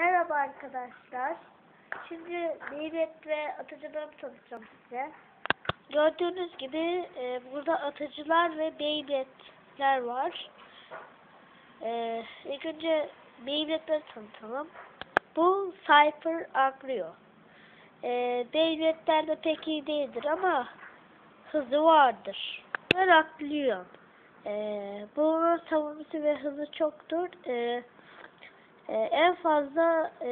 Merhaba arkadaşlar. Şimdi Beybet ve atıcılarımı tanıtacağım size. Gördüğünüz gibi e, burada atıcılar ve Beybetler var. E, ilk önce Beybetleri tanıtalım. Bu Cypher Agrio. E, Beybetler de pek iyi değildir ama hızı vardır. Ve Raklion. E, bunun savunması ve hızı çoktur. E, en fazla e,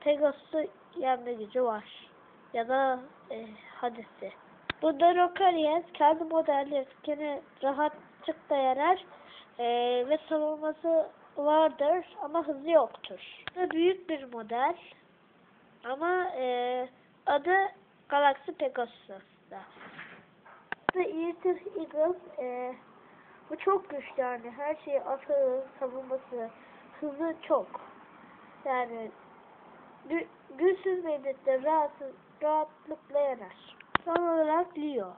Pegasus'u yenme gücü var. Ya da e, Hades'i. Bunda Rokarias kendi modellerine rahatlıkla yener e, ve savunması vardır ama hızı yoktur. Bu büyük bir model ama e, adı Galaxy Pegasus aslında. Eater Eagle e, bu çok güçlü yani her şeyi atağı, savunması, hızı çok. Yani gü güçsüz medette rahatsız, rahatlıkla yener. Son olarak Leo.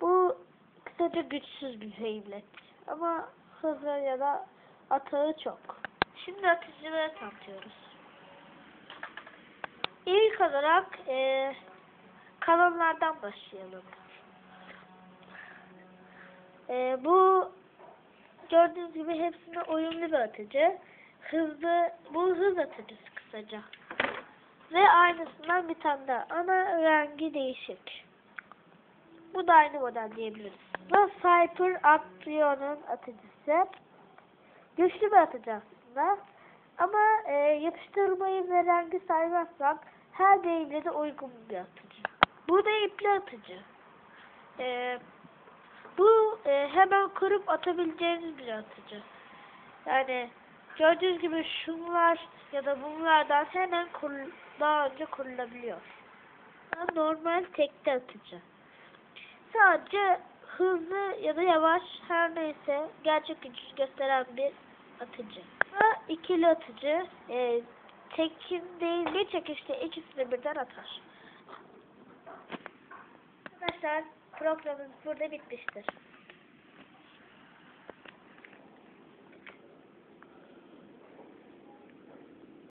Bu kısaca güçsüz bir Beyblade. Ama hızı ya da atağı çok. Şimdi atıcıları tanıtıyoruz. İlk olarak e, kalanlardan başlayalım. E, bu gördüğünüz gibi hepsine uyumlu bir atıcı. Hızlı, bu hız atıcısı kısaca. Ve aynısından bir tane daha. Ana rengi değişik. Bu da aynı model diyebiliriz. Bu Cyper Action'un atıcısı. Güçlü bir atıcı aslında. Ama e, yapıştırmayı ve rengi saymazsak her Beyblade'e uygun bir atıcı. Bu da ipli atıcı. E, bu e, hemen kırıp atabileceğiniz bir atıcı. Yani gördüğünüz gibi şunlar ya da bunlardan hemen kur, daha önce kurulabiliyor. Normal tekte atıcı. Sadece hızlı ya da yavaş her neyse gerçek gücü gösteren bir atıcı. Ve ikili atıcı e, tekin değil bir çekişte ikisini birden atar. Arkadaşlar programımız burada bitmiştir.